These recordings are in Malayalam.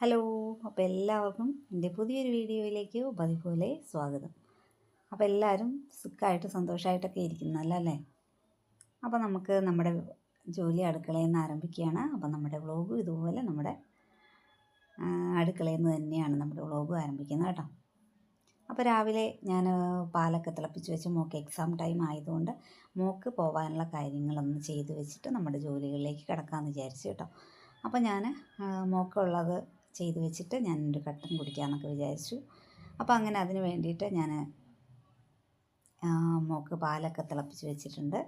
ഹലോ അപ്പോൾ എല്ലാവർക്കും എന്റെ പുതിയൊരു വീഡിയോയിലേക്ക് പതിപോലെ സ്വാഗതം. അപ്പോൾ എല്ലാവരും സുഖമായിട്ട് സന്തോഷമായിട്ടൊക്കെ ഇരിക്കുന്നല്ലോ അപ്പോൾ നമുക്ക് നമ്മുടെ ജോലി അടുക്കളയിൽ നിന്ന് ആരംഭിക്കുകയാണ്. അപ്പോൾ നമ്മുടെ വ്ളോഗും ഇതുപോലെ നമ്മുടെ അടുക്കളയിൽ നിന്ന് തന്നെയാണ് നമ്മുടെ വ്ളോഗും ആരംഭിക്കുന്നത് കേട്ടോ. അപ്പോൾ രാവിലെ ഞാൻ പാലൊക്കെ തിളപ്പിച്ച് വെച്ച് മോക്ക് എക്സാം ടൈം ആയതുകൊണ്ട് മോക്ക് പോകാനുള്ള കാര്യങ്ങളൊന്ന് ചെയ്ത് വെച്ചിട്ട് നമ്മുടെ ജോലികളിലേക്ക് കിടക്കാമെന്ന് വിചാരിച്ചു കേട്ടോ. അപ്പോൾ ഞാൻ മോക്കുള്ളത് ചെയ്ത് വെച്ചിട്ട് ഞാൻ ഒരു കട്ടൻ കുടിക്കാമെന്നൊക്കെ വിചാരിച്ചു. അപ്പോൾ അങ്ങനെ അതിന് വേണ്ടിയിട്ട് ഞാൻ മോക്ക് പാലൊക്കെ തിളപ്പിച്ച് വെച്ചിട്ടുണ്ട്.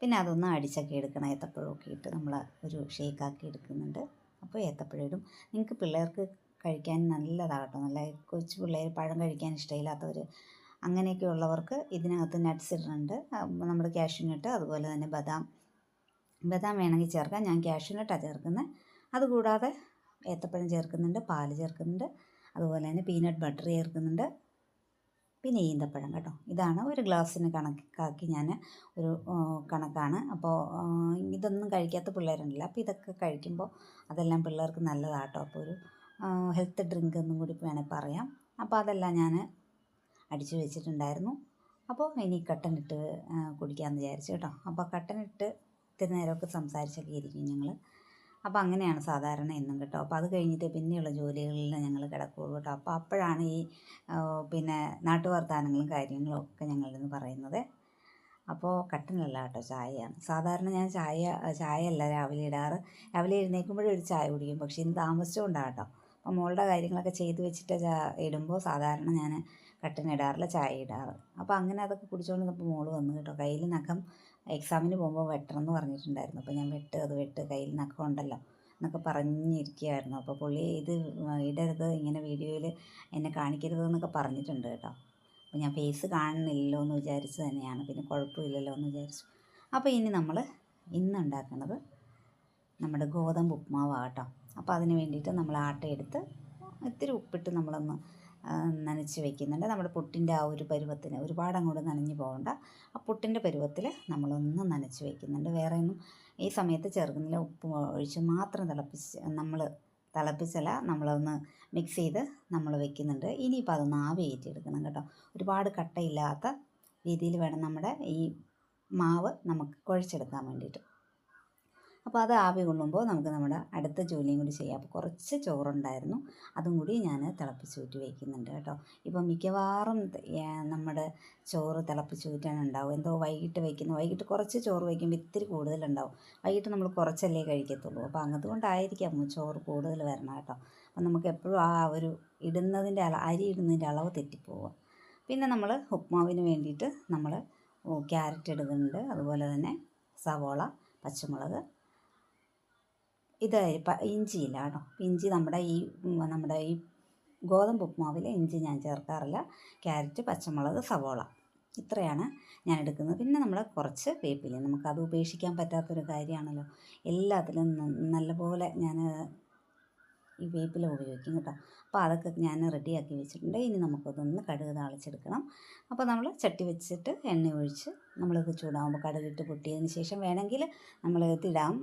പിന്നെ അതൊന്ന് അടിച്ചൊക്കെ എടുക്കണം. ഏത്തപ്പഴമൊക്കെ ഇട്ട് നമ്മൾ ഒരു ഷേക്കാക്കി എടുക്കുന്നുണ്ട്. അപ്പോൾ ഏത്തപ്പഴം ഇടും. നിങ്ങൾക്ക് പിള്ളേർക്ക് കഴിക്കാൻ നല്ലതാകട്ടോ നല്ല കൊച്ചു പിള്ളേർ പഴം കഴിക്കാൻ ഇഷ്ടമില്ലാത്തവർ അങ്ങനെയൊക്കെ ഉള്ളവർക്ക് ഇതിനകത്ത് നട്ട്സ് ഇടുന്നുണ്ട്. നമ്മൾ കാഷ്യൂ നട്ട് അതുപോലെ തന്നെ ബദാം. ബദാം വേണമെങ്കിൽ ചേർക്കാം. ഞാൻ ക്യാഷ്യൂ നട്ടാണ് ചേർക്കുന്നത് അതുകൂടാതെ ഏത്തപ്പഴം ചേർക്കുന്നുണ്ട് പാൽ ചേർക്കുന്നുണ്ട് അതുപോലെ തന്നെ പീനട്ട് ബട്ടർ ചേർക്കുന്നുണ്ട് പിന്നെ ഈന്തപ്പഴം കേട്ടോ. ഇതാണ് ഒരു ഗ്ലാസ്സിന് കണക്കാക്കി ഞാൻ ഒരു കണക്കാണ്. അപ്പോൾ ഇതൊന്നും കഴിക്കാത്ത പിള്ളേരുണ്ടല്ലോ. അപ്പോൾ ഇതൊക്കെ കഴിക്കുമ്പോൾ അതെല്ലാം പിള്ളേർക്ക് നല്ലതാട്ടോ. അപ്പോൾ ഒരു ഹെൽത്ത് ഡ്രിങ്ക് എന്നും കൂടി വേണേൽ പറയാം. അപ്പോൾ അതെല്ലാം ഞാൻ അടിച്ചു വെച്ചിട്ടുണ്ടായിരുന്നു. അപ്പോൾ ഇനി കട്ടനിട്ട് കുടിക്കാമെന്ന് വിചാരിച്ചു കേട്ടോ. അപ്പോൾ കട്ടനിട്ട് ഇത്തിരി നേരമൊക്കെ സംസാരിച്ചൊക്കെ ഇരിക്കും ഞങ്ങൾ അപ്പോൾ അങ്ങനെയാണ് സാധാരണ എന്നും കേട്ടോ. അപ്പോൾ അത് കഴിഞ്ഞിട്ട് പിന്നെയുള്ള ജോലികളിൽ ഞങ്ങൾ കിടക്കുകയുള്ളൂ കേട്ടോ. അപ്പോൾ അപ്പോഴാണ് ഈ പിന്നെ നാട്ടുവർത്താനങ്ങളും കാര്യങ്ങളും ഒക്കെ ഞങ്ങളിൽ നിന്ന് പറയുന്നത്. അപ്പോൾ കട്ടനല്ല കേട്ടോ ചായയാണ്. സാധാരണ ഞാൻ ചായ ചായയല്ല രാവിലെ ഇടാറ്. രാവിലെ എഴുന്നേൽക്കുമ്പോഴും ഒരു ചായ കുടിക്കും. പക്ഷേ ഇന്ന് താമസിച്ചുകൊണ്ടാണ് കേട്ടോ. അപ്പോൾ മോളുടെ കാര്യങ്ങളൊക്കെ ചെയ്തു വെച്ചിട്ട് ഇടുമ്പോൾ സാധാരണ ഞാൻ കട്ടൻ ഇടാറില്ല ചായ ഇടാറ്. അപ്പോൾ അങ്ങനെ അതൊക്കെ കുടിച്ചുകൊണ്ട് നിന്നപ്പോൾ മോൾ വന്നു കേട്ടോ. കയ്യിൽ നഖം എക്സാമിന് പോകുമ്പോൾ വെട്ടണം എന്ന് പറഞ്ഞിട്ടുണ്ടായിരുന്നു. അപ്പോൾ ഞാൻ വെട്ട് അത് വെട്ട് കയ്യിൽ നിന്നൊക്കെ ഉണ്ടല്ലോ എന്നൊക്കെ പറഞ്ഞിരിക്കുകയായിരുന്നു. അപ്പോൾ പുള്ളി ഇത് ഇടരുത് ഇങ്ങനെ വീഡിയോയിൽ എന്നെ കാണിക്കരുത് എന്നൊക്കെ പറഞ്ഞിട്ടുണ്ട് കേട്ടോ. അപ്പോൾ ഞാൻ ഫേസ് കാണുന്നില്ലല്ലോ എന്ന് വിചാരിച്ച് തന്നെയാണ്. പിന്നെ കുഴപ്പമില്ലല്ലോ എന്ന് വിചാരിച്ചു. അപ്പോൾ ഇനി നമ്മൾ ഇന്നുണ്ടാക്കുന്നത് നമ്മുടെ ഗോതമ്പ് ഉപ്മാവാണ് കേട്ടോ. അപ്പോൾ അതിന് വേണ്ടിയിട്ട് നമ്മൾ ആട്ട എടുത്ത് ഇത്തിരി ഉപ്പിട്ട് നമ്മളൊന്ന് നനച്ച് വെക്കുന്നുണ്ട്. നമ്മുടെ പുട്ടിന്റെ ആ ഒരു പരുവത്തിന് ഒരുപാട് അങ്ങോട്ട് നനഞ്ഞു പോകണ്ട. ആ പുട്ടിന്റെ പരുവത്തിൽ നമ്മളൊന്ന് നനച്ച് വെക്കുന്നുണ്ട്. വേറെ ഒന്നും ഈ സമയത്ത് ചേർക്കുന്നില്ല ഉപ്പ് ഒഴിച്ച് മാത്രം തിളപ്പിച്ച് നമ്മൾ തിളപ്പിച്ചല്ല നമ്മളൊന്ന് മിക്സ് ചെയ്ത് നമ്മൾ വെക്കുന്നുണ്ട്. ഇനിയിപ്പോൾ അതൊന്ന് ആവി കയറ്റിയെടുക്കണം കേട്ടോ. ഒരുപാട് കട്ടയില്ലാത്ത രീതിയിൽ വേണം നമ്മുടെ ഈ മാവ് നമുക്ക് കുഴച്ചെടുക്കാൻ വേണ്ടിയിട്ട്. അപ്പോൾ അത് ആവി കൊള്ളുമ്പോൾ നമുക്ക് നമ്മുടെ അടുത്ത ജോലിയും കൂടി ചെയ്യാം. അപ്പോൾ കുറച്ച് ചോറുണ്ടായിരുന്നു. അതും കൂടി ഞാൻ തിളപ്പിച്ച് ഊറ്റി വയ്ക്കുന്നുണ്ട് കേട്ടോ. ഇപ്പോൾ മിക്കവാറും നമ്മുടെ ചോറ് തിളപ്പിച്ച് ഊറ്റാൻ ഉണ്ടാവും എന്തോ വൈകിട്ട് വയ്ക്കുന്നു വൈകിട്ട് കുറച്ച് ചോറ് വയ്ക്കുമ്പോൾ ഇത്തിരി കൂടുതലുണ്ടാവും. വൈകിട്ട് നമ്മൾ കുറച്ചല്ലേ കഴിക്കത്തുള്ളൂ. അപ്പോൾ അതുകൊണ്ടായിരിക്കാം ചോറ് കൂടുതൽ വരണം കേട്ടോ. അപ്പം നമുക്ക് എപ്പോഴും ആ ഒരു ഇടുന്നതിന്റെ അള അരി ഇടുന്നതിന്റെ അളവ് തെറ്റിപ്പോവുക. പിന്നെ നമ്മൾ ഉപ്മാവിന് വേണ്ടിയിട്ട് നമ്മൾ ക്യാരറ്റ് ഇടുന്നുണ്ട്. അതുപോലെ തന്നെ സവോള പച്ചമുളക് ഇത് ഇഞ്ചി ഇഞ്ചിയില്ല കേട്ടോ ഇഞ്ചി നമ്മുടെ ഈ നമ്മുടെ ഈ ഗോതമ്പ് ഉപ്മാവിൽ ഇഞ്ചി ഞാൻ ചേർക്കാറില്ല. ക്യാരറ്റ് പച്ചമുളക് സവോള. ഇത്രയാണ് ഞാൻ എടുക്കുന്നത്. പിന്നെ നമ്മൾ കുറച്ച് വേപ്പില. നമുക്കത് ഉപേക്ഷിക്കാൻ പറ്റാത്തൊരു കാര്യമാണല്ലോ. എല്ലാത്തിലും നല്ലപോലെ ഞാൻ ഈ വേപ്പില ഉപയോഗിക്കും കേട്ടോ. അപ്പോൾ അതൊക്കെ ഞാൻ റെഡിയാക്കി വെച്ചിട്ടുണ്ട്. ഇനി നമുക്കതൊന്ന് കടുക് താളിച്ചെടുക്കണം. അപ്പോൾ നമ്മൾ ചട്ടി വെച്ചിട്ട് എണ്ണ ഒഴിച്ച് നമ്മളിത് ചൂടാകുമ്പോൾ കടുകിട്ട് പൊട്ടിയതിന് ശേഷം വേണമെങ്കിൽ നമ്മൾ ഇതിടാം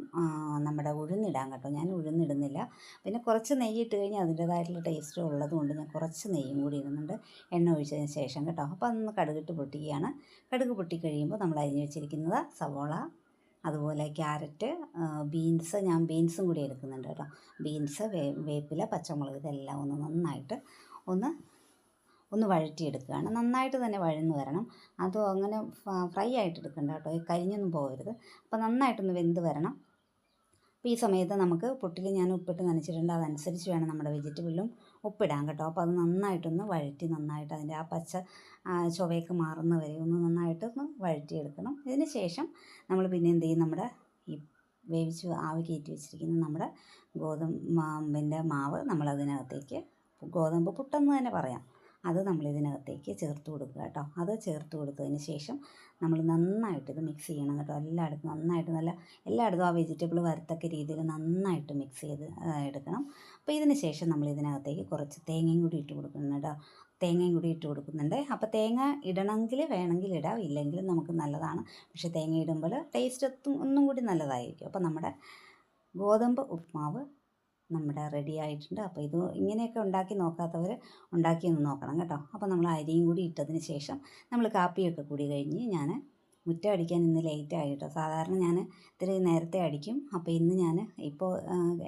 നമ്മുടെ ഉഴുന്നിടാം കേട്ടോ. ഞാൻ ഉഴുന്നിടുന്നില്ല. പിന്നെ കുറച്ച് നെയ്യ് ഇട്ട് കഴിഞ്ഞാൽ അതിന്റേതായിട്ടുള്ള ടേസ്റ്റ് ഉള്ളതുകൊണ്ട് ഞാൻ കുറച്ച് നെയ്യും കൂടി ഇടുന്നുണ്ട്. എണ്ണ ഒഴിച്ചതിന് ശേഷം കേട്ടോ. അപ്പോൾ അതൊന്ന് കടുകിട്ട് പൊട്ടിക്കുകയാണ്. കടുക് പൊട്ടിക്കഴിയുമ്പോൾ നമ്മൾ അരിഞ്ഞു വെച്ചിരിക്കുന്നത് സവോള അതുപോലെ ക്യാരറ്റ് ബീൻസ് ഞാൻ ബീൻസും കൂടി എടുക്കുന്നുണ്ട് കേട്ടോ. ബീൻസ് വേ വേപ്പില പച്ചമുളക് ഇതെല്ലാം ഒന്ന് നന്നായിട്ട് ഒന്ന് ഒന്ന് വഴറ്റിയെടുക്കുകയാണ്. നന്നായിട്ട് തന്നെ വഴന്ന് വരണം. അത് അങ്ങനെ ഫ്രൈ ആയിട്ട് എടുക്കണ്ട കേട്ടോ. കരിഞ്ഞൊന്നും പോകരുത്. അപ്പോൾ നന്നായിട്ടൊന്ന് വെന്ത് വരണം. അപ്പോൾ ഈ സമയത്ത് നമുക്ക് പൊട്ടിൽ ഞാൻ ഉപ്പിട്ട് നനച്ചിട്ടുണ്ട്. അതനുസരിച്ച് വേണം നമ്മുടെ വെജിറ്റബിളിലും ഉപ്പിടാൻ കേട്ടോ. അപ്പോൾ അത് നന്നായിട്ടൊന്ന് വഴറ്റി നന്നായിട്ട് അതിന്റെ ആ പച്ച ചുവയൊക്കെ മാറുന്ന വരെ ഒന്ന് നന്നായിട്ടൊന്ന് വഴറ്റിയെടുക്കണം. ഇതിന് ശേഷം നമ്മൾ പിന്നെ എന്ത് ചെയ്യും? നമ്മുടെ ഈ വേവിച്ച് ആവി കയറ്റി വെച്ചിരിക്കുന്ന നമ്മുടെ ഗോതമ്പിന്റെ മാവ് നമ്മളതിനകത്തേക്ക് ഗോതമ്പ് പുട്ടെന്ന് തന്നെ പറയാം. അത് നമ്മൾ ഇതിനകത്തേക്ക് ചേർത്ത് കൊടുക്കുക കേട്ടോ. അത് ചേർത്ത് കൊടുത്തതിന് ശേഷം നമ്മൾ നന്നായിട്ട് ഇത് മിക്സ് ചെയ്യണം കേട്ടോ. എല്ലായിടത്തും നന്നായിട്ട് നല്ല എല്ലായിടത്തും ആ വെജിറ്റബിൾ വരത്തക്ക രീതിയിൽ നന്നായിട്ട് മിക്സ് ചെയ്ത് എടുക്കണം. അപ്പോൾ ഇതിന് ശേഷം നമ്മൾ ഇതിനകത്തേക്ക് കുറച്ച് തേങ്ങയും കൂടി ഇട്ട് കൊടുക്കണം കേട്ടോ. തേങ്ങയും കൂടി ഇട്ട് കൊടുക്കുന്നുണ്ട്. അപ്പോൾ തേങ്ങ ഇടണമെങ്കിൽ വേണമെങ്കിൽ ഇടാം. ഇല്ലെങ്കിൽ നമുക്ക് നല്ലതാണ്. പക്ഷേ തേങ്ങ ഇടുമ്പോൾ ടേസ്റ്റ് ഒന്നും കൂടി നല്ലതായിരിക്കും. അപ്പോൾ നമ്മുടെ ഗോതമ്പ് ഉപ്മാവ് നമ്മുടെ റെഡി ആയിട്ടുണ്ട്. അപ്പോൾ ഇത് ഇങ്ങനെയൊക്കെ ഉണ്ടാക്കി നോക്കാത്തവർ ഉണ്ടാക്കി ഒന്ന് നോക്കണം കേട്ടോ. അപ്പോൾ നമ്മൾ അരിയും കൂടി ഇട്ടതിന് ശേഷം നമ്മൾ കാപ്പിയൊക്കെ കൂടി കഴിഞ്ഞ് ഞാൻ മുറ്റം അടിക്കാൻ ഇന്ന് ലേറ്റ് ആയി കേട്ടോ. സാധാരണ ഞാൻ ഇത്തിരി നേരത്തെ അടിക്കും. അപ്പോൾ ഇന്ന് ഞാൻ ഇപ്പോൾ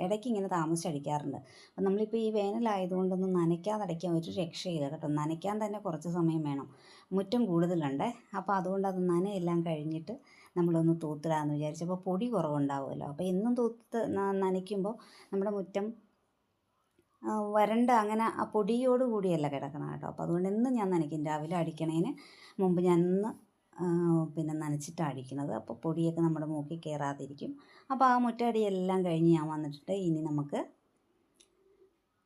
ഇടയ്ക്ക് ഇങ്ങനെ താമസിച്ച് അടിക്കാറുണ്ട്. അപ്പോൾ നമ്മളിപ്പോൾ ഈ വേനലായതുകൊണ്ടൊന്നും നനയ്ക്കാതെ അടയ്ക്കാൻ ഒരു രക്ഷയില്ല കേട്ടോ. നനയ്ക്കാൻ തന്നെ കുറച്ച് സമയം വേണം. മുറ്റം കൂടുതലുണ്ട്. അപ്പോൾ അതുകൊണ്ട് അത് നനയെല്ലാം കഴിഞ്ഞിട്ട് നമ്മളൊന്ന് തൂത്തിടാമെന്ന് വിചാരിച്ചപ്പോൾ പൊടി കുറവുണ്ടാവുമല്ലോ. അപ്പോൾ എന്നും തൂത്ത് നനയ്ക്കുമ്പോൾ നമ്മുടെ മുറ്റം വരണ്ട അങ്ങനെ ആ പൊടിയോട് കൂടിയല്ല കിടക്കണം കേട്ടോ. അപ്പോൾ അതുകൊണ്ട് എന്നും ഞാൻ നനയ്ക്കും. രാവിലെ അടിക്കണേന് മുമ്പ് ഞാൻ ഇന്ന് പിന്നെ നനച്ചിട്ടാണ് അടിക്കുന്നത് അപ്പോൾ പൊടിയൊക്കെ നമ്മുടെ മൂക്കിൽ കയറാതിരിക്കും അപ്പോൾ ആ മുറ്റടിയെല്ലാം കഴിഞ്ഞ് ഞാൻ വന്നിട്ട് ഇനി നമുക്ക്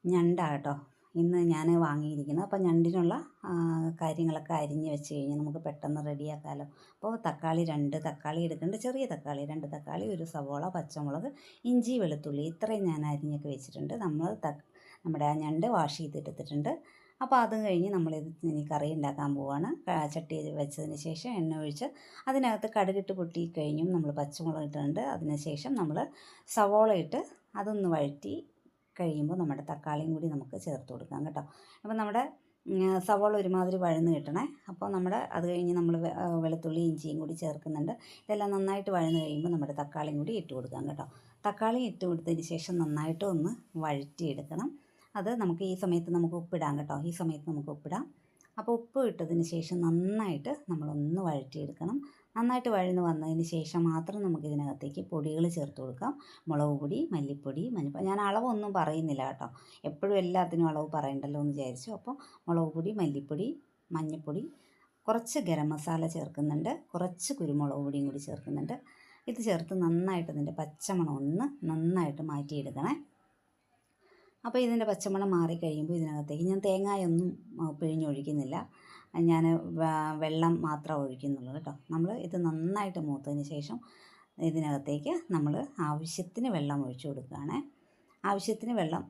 ഞണ്ടാ കേട്ടോ. ഇന്ന് ഞാൻ വാങ്ങിയിരിക്കുന്നത്. അപ്പോൾ ഞണ്ടിനുള്ള കാര്യങ്ങളൊക്കെ അരിഞ്ഞ് വെച്ച് കഴിഞ്ഞാൽ നമുക്ക് പെട്ടെന്ന് റെഡിയാക്കാമല്ലോ അപ്പോൾ തക്കാളി രണ്ട് തക്കാളി എടുക്കേണ്ട ചെറിയ തക്കാളി രണ്ട് തക്കാളി ഒരു സവോള പച്ചമുളക് ഇഞ്ചി വെളുത്തുള്ളി ഇത്രയും ഞാൻ അരിഞ്ഞൊക്കെ വെച്ചിട്ടുണ്ട്. നമ്മൾ നമ്മുടെ ഞണ്ട് വാഷ് ചെയ്തെടുത്തിട്ടുണ്ട് അപ്പോൾ അതും കഴിഞ്ഞ് നമ്മളിത് ഇനി കറി ഉണ്ടാക്കാൻ പോവാണ്. ചട്ടി വെച്ചതിന് ശേഷം എണ്ണ ഒഴിച്ച് അതിനകത്ത് കടുകിട്ട് പൊട്ടി കഴിഞ്ഞും നമ്മൾ പച്ചമുളക് ഇട്ടിട്ടുണ്ട്. അതിന് ശേഷം നമ്മൾ സവോള ഇട്ട് അതൊന്ന് വഴറ്റി കഴിയുമ്പോൾ നമ്മുടെ തക്കാളിയും കൂടി നമുക്ക് ചേർത്ത് കൊടുക്കാം കേട്ടോ. അപ്പോൾ നമ്മുടെ സവാള ഒരുമാതിരി വഴന്ന് കിട്ടണേ. അപ്പോൾ നമ്മുടെ അത് കഴിഞ്ഞ് നമ്മൾ വെളുത്തുള്ളി ഇഞ്ചിയും കൂടി ചേർക്കുന്നുണ്ട്. ഇതെല്ലാം നന്നായിട്ട് വഴന്ന് കഴിയുമ്പോൾ നമ്മുടെ തക്കാളിയും കൂടി ഇട്ട് കൊടുക്കാം കേട്ടോ. തക്കാളി ഇട്ട് കൊടുത്തതിന് ശേഷം നന്നായിട്ട് ഒന്ന് വഴറ്റിയെടുക്കണം. അത് നമുക്ക് ഈ സമയത്ത് നമുക്ക് ഉപ്പിടാം കേട്ടോ. ഈ സമയത്ത് നമുക്ക് ഉപ്പിടാം. അപ്പോൾ ഉപ്പ് ഇട്ടതിന് ശേഷം നന്നായിട്ട് നമ്മളൊന്ന് വഴറ്റിയെടുക്കണം. നന്നായിട്ട് വഴന്ന് വന്നതിന് ശേഷം മാത്രം നമുക്ക് ഇതിനകത്തേക്ക് പൊടികൾ ചേർത്ത് കൊടുക്കാം. മുളക് പൊടി മല്ലിപ്പൊടി മഞ്ഞപ്പൊടി ഞാൻ അളവൊന്നും പറയുന്നില്ല കേട്ടോ. എപ്പോഴും എല്ലാത്തിനും അളവ് പറയണ്ടല്ലോ എന്ന് വിചാരിച്ചു. അപ്പോൾ മുളക് പൊടി മല്ലിപ്പൊടി മഞ്ഞൾപ്പൊടി കുറച്ച് ഗരം മസാല ചേർക്കുന്നുണ്ട്. കുറച്ച് കുരുമുളക് പൊടിയും കൂടി ചേർക്കുന്നുണ്ട്. ഇത് ചേർത്ത് നന്നായിട്ട് ഇതിന്റെ പച്ചമണം ഒന്ന് നന്നായിട്ട് മാറ്റിയെടുക്കണേ. അപ്പോൾ ഇതിന്റെ പച്ചമണം മാറിക്കഴിയുമ്പോൾ ഇതിനകത്തേക്ക് ഞാൻ തേങ്ങായൊന്നും പിഴിഞ്ഞൊഴിക്കുന്നില്ല. ഞാൻ വെള്ളം മാത്രം ഒഴിക്കുന്നുള്ളൂ കേട്ടോ. നമ്മൾ ഇത് നന്നായിട്ട് മൂത്തതിന് ശേഷം ഇതിനകത്തേക്ക് നമ്മൾ ആവശ്യത്തിന് വെള്ളം ഒഴിച്ചു കൊടുക്കുകയാണ്. ആവശ്യത്തിന് വെള്ളം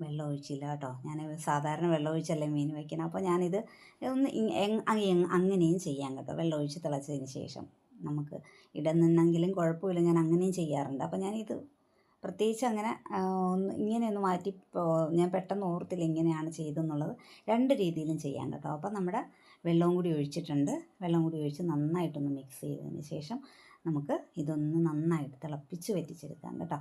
വെള്ളം ഒഴിച്ചില്ല കേട്ടോ. ഞാൻ സാധാരണ വെള്ളം ഒഴിച്ചല്ലേ മീൻ വയ്ക്കണം. അപ്പോൾ ഞാനിത് ഒന്ന് അങ്ങനെയും ചെയ്യാം കേട്ടോ. വെള്ളം ഒഴിച്ച് തിളച്ചതിന് ശേഷം നമുക്ക് ഇടനിന്നെങ്കിലും കുഴപ്പമില്ല. ഞാൻ അങ്ങനെയും ചെയ്യാറുണ്ട്. അപ്പോൾ ഞാനിത് പ്രത്യേകിച്ച് അങ്ങനെ ഒന്ന് ഇങ്ങനെയൊന്ന് മാറ്റി ഞാൻ പെട്ടെന്ന് ഓർത്തില്ല ഇങ്ങനെയാണ് ചെയ്തെന്നുള്ളത്. രണ്ട് രീതിയിലും ചെയ്യാം കേട്ടോ. അപ്പോൾ നമ്മുടെ വെള്ളവും കൂടി ഒഴിച്ചിട്ടുണ്ട്. വെള്ളം കൂടി ഒഴിച്ച് നന്നായിട്ടൊന്ന് മിക്സ് ചെയ്തതിന് ശേഷം നമുക്ക് ഇതൊന്ന് നന്നായിട്ട് തിളപ്പിച്ച് വറ്റിച്ചെടുക്കാം കേട്ടോ.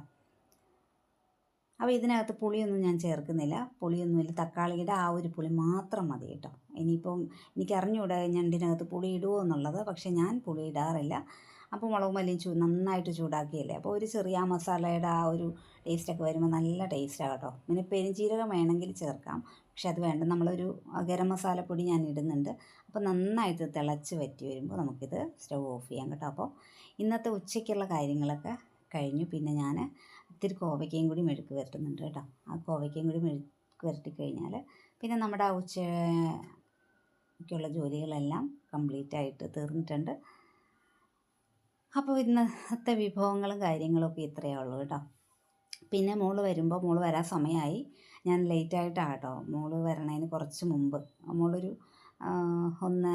അപ്പോൾ ഇതിനകത്ത് പുളിയൊന്നും ഞാൻ ചേർക്കുന്നില്ല. പുളിയൊന്നുമില്ല തക്കാളിയുടെ ആ ഒരു പുളി മാത്രം മതി കേട്ടോ. ഇനിയിപ്പം എനിക്ക് അറിഞ്ഞുകൂടാ ഇതിനകത്ത് പുളി ഇടുമോ എന്നുള്ളത്. പക്ഷേ ഞാൻ പുളി ഇടാറില്ല. അപ്പോൾ മുളക് മല്ലിയും ചൂ നന്നായിട്ട് ചൂടാക്കിയല്ലേ? അപ്പോൾ ഒരു ചെറിയ മസാലയുടെ ആ ഒരു ടേസ്റ്റൊക്കെ വരുമ്പോൾ നല്ല ടേസ്റ്റാണ് കേട്ടോ. പിന്നെ പെരുംജീരകം വേണമെങ്കിൽ ചേർക്കാം. പക്ഷെ അത് വേണ്ട നമ്മളൊരു ഗരം മസാലപ്പൊടി ഞാൻ ഇടുന്നുണ്ട്. അപ്പോൾ നന്നായിട്ട് തിളച്ച് വറ്റി വരുമ്പോൾ നമുക്കിത് സ്റ്റവ് ഓഫ് ചെയ്യാം കേട്ടോ. അപ്പോൾ ഇന്നത്തെ ഉച്ചയ്ക്കുള്ള കാര്യങ്ങളൊക്കെ കഴിഞ്ഞു. പിന്നെ ഞാൻ ഇത്തിരി കോവയ്ക്കയും കൂടി മെഴുക്ക് വരട്ടുന്നുണ്ട് കേട്ടോ. ആ കോവയ്ക്കയും കൂടി മെഴുക്ക് വരട്ടി കഴിഞ്ഞാൽ പിന്നെ നമ്മുടെ ആ ഉച്ചയ്ക്കുള്ള ജോലികളെല്ലാം കംപ്ലീറ്റ് ആയിട്ട് തീർന്നിട്ടുണ്ട്. അപ്പോൾ ഇന്നത്തെ വിഭവങ്ങളും കാര്യങ്ങളും ഒക്കെ ഇത്രയേ ഉള്ളൂ കേട്ടോ. പിന്നെ മോൾ വരുമ്പോൾ മോൾ വരാൻ സമയമായി ഞാൻ ലേറ്റായിട്ടാണ് കേട്ടോ. മോൾ വരണതിന് കുറച്ച് മുമ്പ്. മോളൊരു ഒന്ന്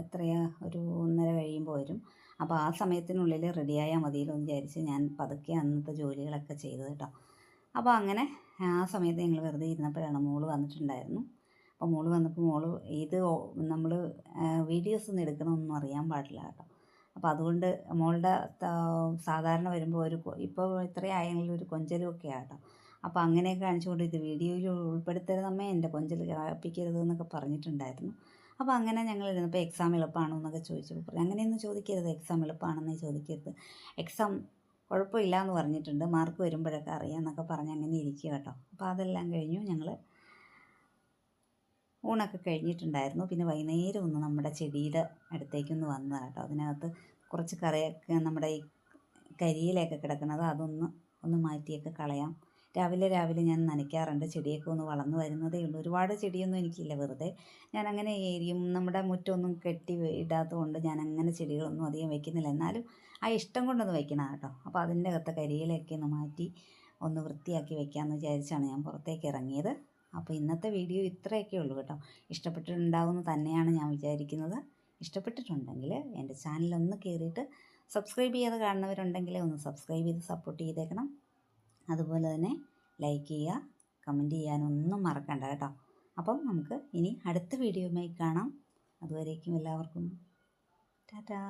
എത്രയാ ഒരു ഒന്നര കഴിയുമ്പോൾ വരും. അപ്പോൾ ആ സമയത്തിനുള്ളിൽ റെഡിയായാൽ മതിയല്ലോ എന്ന് വിചാരിച്ച് ഞാൻ പതുക്കെ അന്നത്തെ ജോലികളൊക്കെ ചെയ്തു കേട്ടോ. അപ്പോൾ അങ്ങനെ ആ സമയത്ത് ഞങ്ങൾ വെറുതെ ഇരുന്നപ്പോഴാണ് മോൾ വന്നിട്ടുണ്ടായിരുന്നു. അപ്പോൾ മോൾ വന്നപ്പോൾ മോൾ ഇത് നമ്മൾ വീഡിയോസ് ഒന്നും എടുക്കണമെന്നൊന്നും അറിയാൻ പാടില്ല കേട്ടോ. അപ്പോൾ അതുകൊണ്ട് മോളുടെ സാധാരണ വരുമ്പോൾ ഒരു ഇപ്പോൾ ഇത്രയും ആയെങ്കിലും ഒരു കൊഞ്ചലും ഒക്കെ ആട്ടോ. അപ്പോൾ അങ്ങനെയൊക്കെ കാണിച്ചുകൊണ്ട് ഇത് വീഡിയോയിൽ ഉൾപ്പെടുത്തരുതമ്മേ എന്റെ കൊഞ്ചൽ കേൾപ്പിക്കരുത് എന്നൊക്കെ പറഞ്ഞിട്ടുണ്ടായിരുന്നു. അപ്പോൾ അങ്ങനെ ഞങ്ങൾ ഇരുന്നപ്പോൾ എക്സാം എളുപ്പമാണോ എന്നൊക്കെ ചോദിച്ചപ്പോൾ പറഞ്ഞു അങ്ങനെയൊന്നും ചോദിക്കരുത് എക്സാം എളുപ്പമാണെന്നേ ചോദിക്കരുത്. എക്സാം കുഴപ്പമില്ല എന്ന് പറഞ്ഞിട്ടുണ്ട് മാർക്ക് വരുമ്പോഴൊക്കെ അറിയാം എന്നൊക്കെ പറഞ്ഞ് അങ്ങനെ ഇരിക്കുക കേട്ടോ അപ്പോൾ അതെല്ലാം കഴിഞ്ഞു ഞങ്ങൾ ഊണൊക്കെ കഴിഞ്ഞിട്ടുണ്ടായിരുന്നു. പിന്നെ വൈകുന്നേരം ഒന്ന് നമ്മുടെ ചെടിയുടെ അടുത്തേക്കൊന്ന് വന്നതാണ് കേട്ടോ. അതിനകത്ത് കുറച്ച് കറിയൊക്കെ നമ്മുടെ ഈ കരിയിലൊക്കെ കിടക്കുന്നത് അതൊന്ന് ഒന്ന് മാറ്റിയൊക്കെ കളയാം. രാവിലെ രാവിലെ ഞാൻ നനയ്ക്കാറുണ്ട്. ചെടിയൊക്കെ ഒന്ന് വളർന്നു വരുന്നതേ ഉള്ളൂ. ഒരുപാട് ചെടിയൊന്നും എനിക്കില്ല വെറുതെ. ഞാനങ്ങനെ ഏരിയും നമ്മുടെ മുറ്റമൊന്നും കെട്ടി ഇടാത്തതുകൊണ്ട് ഞാൻ അങ്ങനെ ചെടികളൊന്നും അധികം വയ്ക്കുന്നില്ല എന്നാലും ആ ഇഷ്ടം കൊണ്ടൊന്ന് വയ്ക്കണം കേട്ടോ. അപ്പോൾ അതിന്റെ അകത്ത് കരിയിലൊക്കെ ഒന്ന് മാറ്റി ഒന്ന് വൃത്തിയാക്കി വെക്കാമെന്ന് വിചാരിച്ചാണ് ഞാൻ പുറത്തേക്ക് ഇറങ്ങിയത്. അപ്പോൾ ഇന്നത്തെ വീഡിയോ ഇത്രയൊക്കെ ഉള്ളൂ കേട്ടോ. ഇഷ്ടപ്പെട്ടിട്ടുണ്ടാവുമെന്ന് തന്നെയാണ് ഞാൻ വിചാരിക്കുന്നത്. ഇഷ്ടപ്പെട്ടിട്ടുണ്ടെങ്കിൽ എന്റെ ചാനലൊന്ന് കയറിയിട്ട് സബ്സ്ക്രൈബ് ചെയ്യാതെ കാണുന്നവരുണ്ടെങ്കിൽ ഒന്ന് സബ്സ്ക്രൈബ് ചെയ്ത് സപ്പോർട്ട് ചെയ്തേക്കണം. അതുപോലെ തന്നെ ലൈക്ക് ചെയ്യുക കമന്റ് ചെയ്യാനൊന്നും മറക്കണ്ട കേട്ടോ. അപ്പം നമുക്ക് ഇനി അടുത്ത വീഡിയോയുമായി കാണാം. അതുവരേക്കും എല്ലാവർക്കും ടാറ്റാ.